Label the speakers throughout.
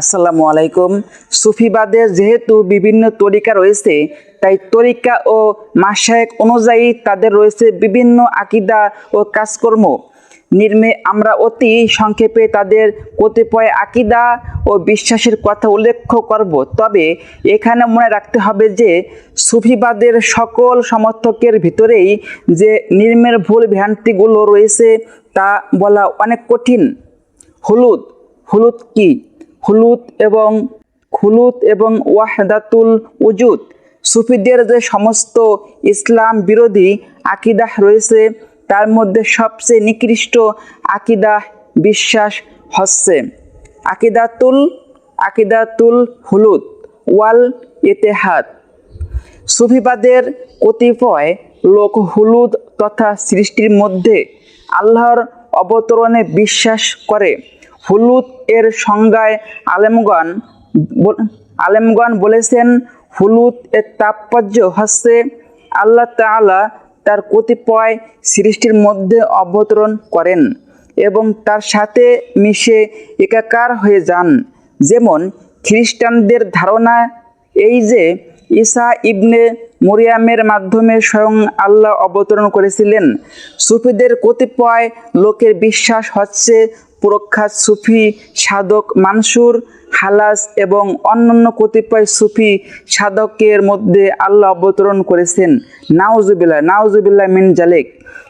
Speaker 1: আসসালামু আলাইকুম। সুফিবাদের যেহেতু বিভিন্ন তরিকা রয়েছে, তাই তরিকা ও মাসায়েক অনুযায়ী তাদের রয়েছে বিভিন্ন আকিদা ও কাজকর্ম। নির্মে আমরা অতি সংক্ষেপে তাদের কতিপয় আকিদা ও বিশ্বাসের কথা উল্লেখ করব। তবে এখানে মনে রাখতে হবে যে, সুফিবাদের সকল সমর্থকের ভিতরেই যে নির্মের ভুল ভ্রান্তিগুলো রয়েছে তা বলা অনেক কঠিন। হলুদ হলুদ কি? হলুদ এবং খুলুত এবং ওয়াহদাতুল উজুদ। সুফিদের যে সমস্ত ইসলাম বিরোধী আকিদাহ রয়েছে, তার মধ্যে সবচেয়ে নিকৃষ্ট আকিদাহ বিশ্বাস হচ্ছে আকিদাতুল আকিদাতুল হুলুদ ওয়াল ইতেহাদ। সুফিবাদের কতিপয় লোক হলুদ তথা সৃষ্টির মধ্যে আল্লাহর অবতরণে বিশ্বাস করে। হলুদ এর সংজ্ঞায় আলেমগণ আলেমগণ বলেছেন হলুদ এর তাৎপর্য হচ্ছে আল্লাহ তাআলা তার কতিপয় সৃষ্টির মধ্যে অবতরণ করেন এবং তার সাথে মিশে একাকার হয়ে যান। যেমন খ্রিস্টানদের ধারণা এই যে ঈসা ইবনে মরিয়ামের মাধ্যমে স্বয়ং আল্লাহ অবতরণ করেছিলেন, সুফিদের কতিপয় লোকের বিশ্বাস হচ্ছে প্রখ্যাত সুফি সাধক মানসুর, হালাস এবং অন্যান্য কতিপয় সুফি সাধকের মধ্যে আল্লাহ অবতরণ করেছেন। নাউজুবিল্লাহ নাউজুবিল্লাহ মিন জালেক।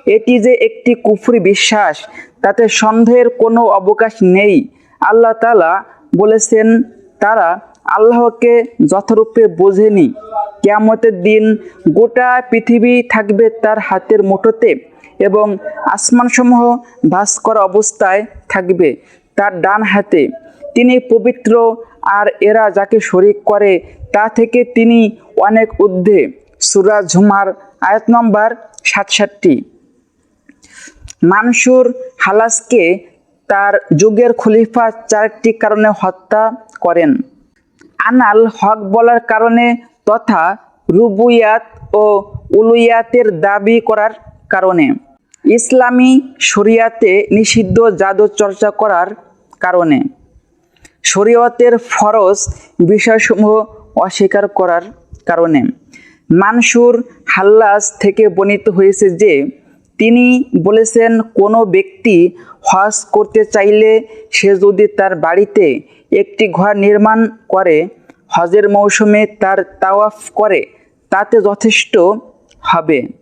Speaker 1: এটি যে একটি কুফরি বিশ্বাস, তাতে সন্দেহের কোনো অবকাশ নেই। আল্লাহ তালা বলেছেন, তারা আল্লাহকে যথারূপে বোঝেনি। কেয়ামতের দিন গোটা পৃথিবী থাকবে তার হাতের মুঠোতে এবং আসমানসমূহ ভাস করা অবস্থায় থাকবে তার ডান হাতে। তিনি পবিত্র আর এরা যাকে শরিক করে, তা থেকে তিনি অনেক ঊর্ধ্বে। সুরা ঝুমার আয়াত নম্বর সাতষট্টি। মানসুর হালাসকে তার যুগের খলিফা চারটি কারণে হত্যা করেন। আনাল হক বলার কারণে তথা রুবুয়াত ও উলুয়াতের দাবি করার কারণে। ইসলামী শরিয়াতে নিষিদ্ধ জাদু চর্চা করার কারণে শরীয়তের ফরজ বিষয়সমূহ অস্বীকার করার কারণে। মানসুর হাল্লাস থেকে বর্ণিত হয়েছে যে, তিনি বলেছেন, কোনো ব্যক্তি হজ করতে চাইলে সে যদি তার বাড়িতে একটি ঘর নির্মাণ করে, হজের মৌসুমে তার তাওয়াফ করে, তাতে যথেষ্ট হবে।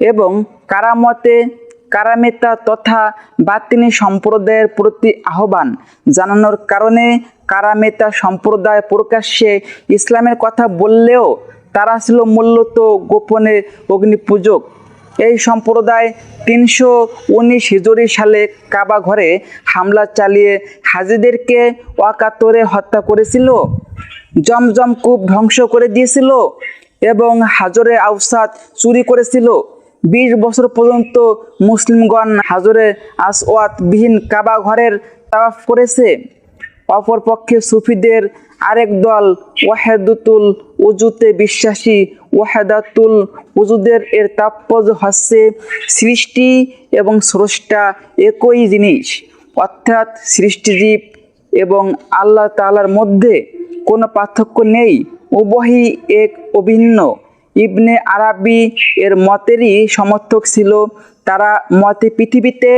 Speaker 1: এবং কারামতে, কারামেতা তথা বাতিনি সম্প্রদায়ের প্রতি আহ্বান জানানোর কারণে কারামেতা সম্প্রদায় প্রকাশ্যে ইসলামের কথা বললেও তারা ছিল মূলত গোপনে অগ্নিপূজক। এই সম্প্রদায় তিনশো উনিশ হিজরি সালে কাবা ঘরে হামলা চালিয়ে হাজিদেরকে ওয়াকাতরে হত্যা করেছিল, জমজম কূপ ধ্বংস করে দিয়েছিল এবং হাজরে আউসাদ চুরি করেছিল। বিশ বছর পর্যন্ত মুসলিমগণ হাজরে আসওয়াত বিহীন কাবা ঘরের তাওয়াফ করেছে। অপরপক্ষে সুফিদের আরেক দল ওয়াহেদুতুল উজুতে বিশ্বাসী ওয়াহেদাতুল উজুদের এর তাৎপর্য হচ্ছে সৃষ্টি এবং স্রষ্টা একই জিনিস, অর্থাৎ সৃষ্টিজীব এবং আল্লাহ তাআলার মধ্যে কোনো পার্থক্য নেই, উভয়ই এক অভিন্ন। ইবনে আরাবি এর মতেরই সমর্থক ছিল। তারা মতে পৃথিবীতে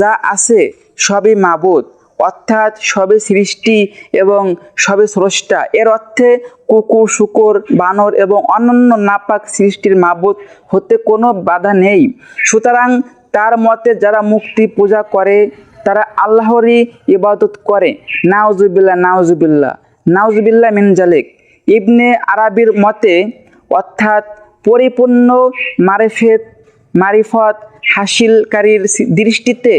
Speaker 1: যা আছে সবই মাবুদ, অর্থাৎ সবে সৃষ্টি এবং সবে স্রষ্টা। এর অর্থে কুকুর, শুকর, বানর এবং অন্যান্য নাপাক সৃষ্টির মাবুদ হতে কোনো বাধা নেই। সুতরাং তার মতে যারা মুক্তি পূজা করে, তারা আল্লাহরই ইবাদত করে। নাউজুবিল্লাহ নাউজুবিল্লাহ নাউজুবিল্লাহ মিন জালিক। ইবনে আরাবির মতে অর্থাৎ পরিপূর্ণ মারেফেত, মারিফত হাসিলকারীর দৃষ্টিতে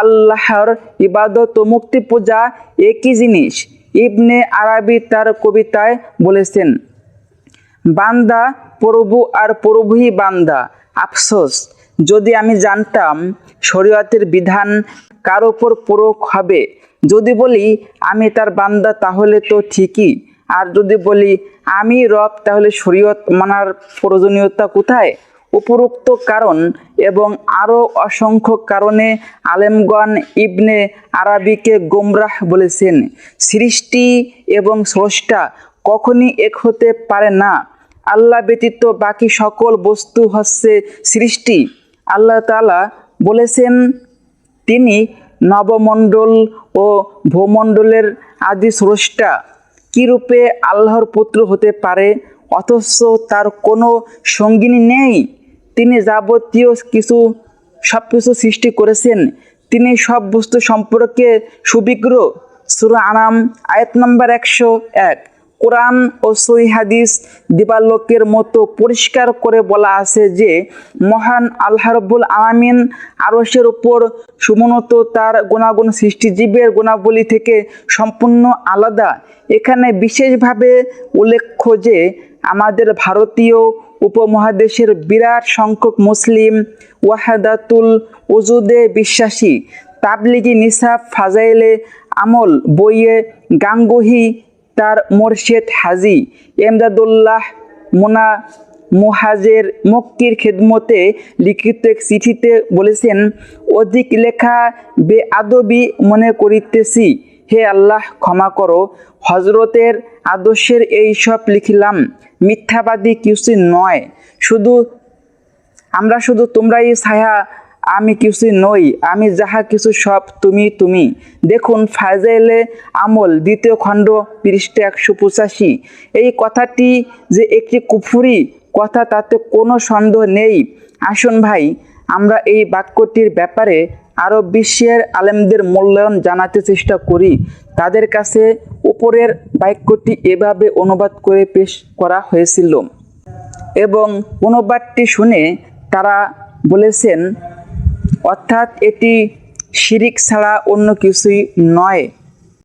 Speaker 1: আল্লাহর ইবাদত ও মুক্তি পূজা একই জিনিস। ইবনে আরাবি তার কবিতায় বলেছেন, বান্দা প্রভু আর প্রভুই বান্দা। আফসোস, যদি আমি জানতাম শরীয়তের বিধান কার ওপর প্রয়োগ হবে, যদি বলি আমি তার বান্দা তাহলে তো ঠিকই। আর যদি বলি আমি রব, তাহলে শরীয়ত মানার প্রয়োজনীয়তা কোথায়? উপরোক্ত কারণ এবং আরও অসংখ্য কারণে আলেমগণ ইবনে আরাবিকে গোমরাহ বলেছেন, সৃষ্টি এবং স্রষ্টা কখনই এক হতে পারে না। আল্লাহ ব্যতীত বাকি সকল বস্তু হচ্ছে সৃষ্টি। আল্লাহ তালা বলেছেন, তিনি নবমণ্ডল ও ভূমণ্ডলের আদি স্রষ্টা। কীরূপে আল্লাহর পুত্র হতে পারে? অথচ তার কোনো সঙ্গিনী নেই। তিনি যাবতীয় কিছু সব কিছু সৃষ্টি করেছেন। তিনি সব বস্তু সম্পর্কে সুবিগ্র সুরা আনাম, আয়াত নম্বর একশো এক। কোরআন ও সই হাদিস দিবালোকের মতো পরিষ্কার করে বলা আছে যে, মহান আল্লাহ রব্বুল আলামিন আরশের উপর সুমনত তার গুণাগুণ সৃষ্টিজীবের গুণাবলী থেকে সম্পূর্ণ আলাদা। এখানে বিশেষভাবে উল্লেখ্য যে, আমাদের ভারতীয় উপমহাদেশের বিরাট সংখ্যক মুসলিম ওয়াহাদাতুল উজুদে বিশ্বাসী, তাবলিগি নিসাব ফাজাইলে আমল, বইয়ে গাঙ্গুহি তার মোরশেদ হাজি এমদাদুল্লাহ মোনা মুহাজের মক্কির খেদমতে লিখিত এক চিঠিতে বলেছেন, অধিক লেখা বেআদবি মনে করিতেছি। হে আল্লাহ, ক্ষমা করো। হজরতের আদর্শের এই সব লিখিলাম। মিথ্যাবাদী কিছু নয়। শুধু আমরা শুধু তোমরাই ছায়া আমি কিছু নই, আমি যাহা কিছু সব তুমি তুমি। দেখুন ফাইজাইলে আমল, দ্বিতীয় খণ্ড, পৃষ্ঠে একশো পঁচাশি। এই কথাটি যে একটি কুফুরি কথা, তাতে কোনো সন্দেহ নেই। আসুন ভাই, আমরা এই বাক্যটির ব্যাপারে আরও বিশ্বের আলেমদের মূল্যায়ন জানাতে চেষ্টা করি। তাদের কাছে উপরের বাক্যটি এভাবে অনুবাদ করে পেশ করা হয়েছিল। এবং অনুবাদটি শুনে তারা বলেছেন অর্থাৎ এটি শিরিক ছাড়া অন্য কিছুই নয়।